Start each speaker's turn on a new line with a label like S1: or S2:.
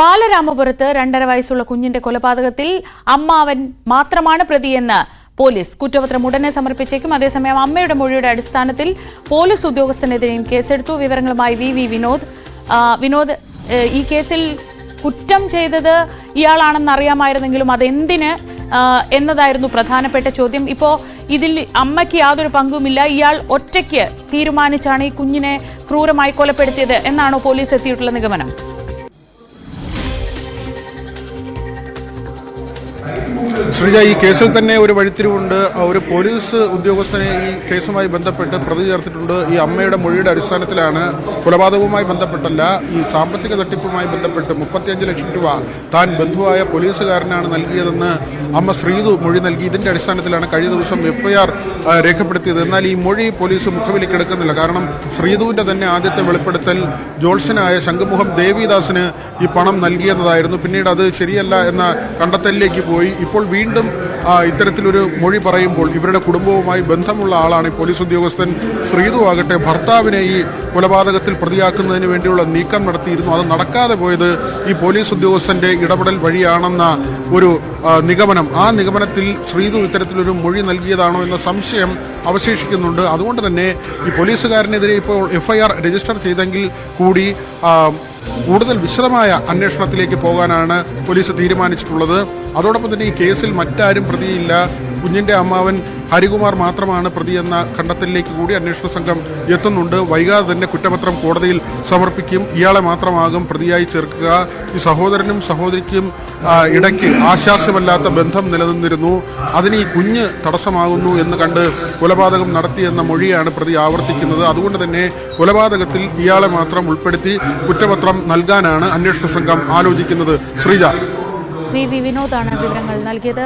S1: ബാലരാമപുരത്ത് രണ്ടര വയസ്സുള്ള കുഞ്ഞിന്റെ കൊലപാതകത്തിൽ അമ്മാവൻ മാത്രമാണ് പ്രതിയെന്ന് പോലീസ് കുറ്റപത്രം ഉടനെ സമർപ്പിച്ചേക്കും. അതേസമയം അമ്മയുടെ മൊഴിയുടെ അടിസ്ഥാനത്തിൽ പോലീസ് ഉദ്യോഗസ്ഥനെതിരെയും കേസെടുത്തു. വിവരങ്ങളുമായി വി വി വിനോദ് വിനോദ് ഈ കേസിൽ കുറ്റം ചെയ്തത് ഇയാളാണെന്ന് അറിയാമായിരുന്നെങ്കിലും അതെന്തിന് എന്നതായിരുന്നു പ്രധാനപ്പെട്ട ചോദ്യം. ഇപ്പോൾ ഇതിൽ അമ്മയ്ക്ക് യാതൊരു പങ്കുമില്ല. ഇയാൾ ഒറ്റയ്ക്ക് തീരുമാനിച്ചാണ് ഈ കുഞ്ഞിനെ ക്രൂരമായി കൊലപ്പെടുത്തിയത് എന്നാണോ പോലീസ് എത്തിയിട്ടുള്ള നിഗമനം?
S2: ശ്രീജ ഈ കേസിൽ തന്നെ ഒരു വഴിത്തിരിവുണ്ട്. ഒരു പോലീസ് ഉദ്യോഗസ്ഥനെ ഈ കേസുമായി ബന്ധപ്പെട്ട് പ്രതി ചേർത്തിട്ടുണ്ട്. ഈ അമ്മയുടെ മൊഴിയുടെ അടിസ്ഥാനത്തിലാണ് കൊലപാതകവുമായി ബന്ധപ്പെട്ടല്ല ഈ സാമ്പത്തിക തട്ടിപ്പുമായി ബന്ധപ്പെട്ട് മുപ്പത്തിയഞ്ച് ലക്ഷം രൂപ താൻ ബന്ധുവായ പോലീസുകാരനാണ് നൽകിയതെന്ന് അമ്മ ശ്രീതു മൊഴി നൽകി. ഇതിന്റെ അടിസ്ഥാനത്തിലാണ് കഴിഞ്ഞ ദിവസം എഫ്ഐആർ രേഖപ്പെടുത്തിയത്. എന്നാൽ ഈ മൊഴി പോലീസ് മുഖവിലേക്ക് എടുക്കുന്നില്ല കാരണം ശ്രീതുവിന്റെ തന്നെ ആദ്യത്തെ വെളിപ്പെടുത്തൽ ജോൾസനായ ശംഖുമുഖം ദേവിദാസിന് ഈ പണം നൽകിയെന്നതായിരുന്നു. പിന്നീട് അത് ശരിയല്ല എന്ന കണ്ടെത്തലിലേക്ക് പോയി. ഇപ്പോൾ വീണ്ടും ഇത്തരത്തിലൊരു മൊഴി പറയുമ്പോൾ ഇവരുടെ കുടുംബവുമായി ബന്ധമുള്ള ആളാണ് പോലീസ് ഉദ്യോഗസ്ഥൻ ശ്രീതു ആകട്ടെ. ഭർത്താവിനെ ഈ കൊലപാതകത്തിൽ പ്രതിയാക്കുന്നതിന് വേണ്ടിയുള്ള നീക്കം നടത്തിയിരുന്നു. അത് നടക്കാതെ പോയത് ഈ പോലീസ് ഉദ്യോഗസ്ഥന്റെ ഇടപെടൽ വഴിയാണെന്ന ഒരു നിഗമനം. ആ നിഗമനത്തിൽ ശ്രീതു ഇത്തരത്തിലൊരു മൊഴി നൽകിയതാണോ എന്ന സംശയം അവശേഷിക്കുന്നുണ്ട്. അതുകൊണ്ട് തന്നെ ഈ പോലീസുകാരനെതിരെ ഇപ്പോൾ എഫ്ഐആർ രജിസ്റ്റർ ചെയ്തെങ്കിൽ കൂടി കൂടുതൽ വിശദമായ അന്വേഷണത്തിലേക്ക് പോകാനാണ് പോലീസ് തീരുമാനിച്ചിട്ടുള്ളത്. അതോടൊപ്പം തന്നെ ഈ കേസിൽ മറ്റാരും പ്രതിയില്ല. കുഞ്ഞിന്റെ അമ്മാവൻ ഹരികുമാർ മാത്രമാണ് പ്രതി എന്ന കണ്ടെത്തലിലേക്ക് കൂടി അന്വേഷണ സംഘം എത്തുന്നുണ്ട്. വൈകാതെ തന്നെ കുറ്റപത്രം കോടതിയിൽ സമർപ്പിക്കും. ഇയാളെ മാത്രമാകും പ്രതിയായി ചേർക്കുക. ഈ സഹോദരനും സഹോദരിക്കും ഇടയ്ക്ക് ആശാസ്യമല്ലാത്ത ബന്ധം നിലനിന്നിരുന്നു. അതിന് ഈ കുഞ്ഞ് തടസ്സമാകുന്നു എന്ന് കണ്ട് കൊലപാതകം നടത്തിയെന്ന മൊഴിയാണ് പ്രതി ആവർത്തിക്കുന്നത്. അതുകൊണ്ട് തന്നെ കൊലപാതകത്തിൽ ഇയാളെ മാത്രം ഉൾപ്പെടുത്തി കുറ്റപത്രം നൽകാനാണ് അന്വേഷണ സംഘം ആലോചിക്കുന്നത്. ശ്രീജ.
S1: വി വിനോദാണ് വിവരങ്ങൾ നൽകിയത്.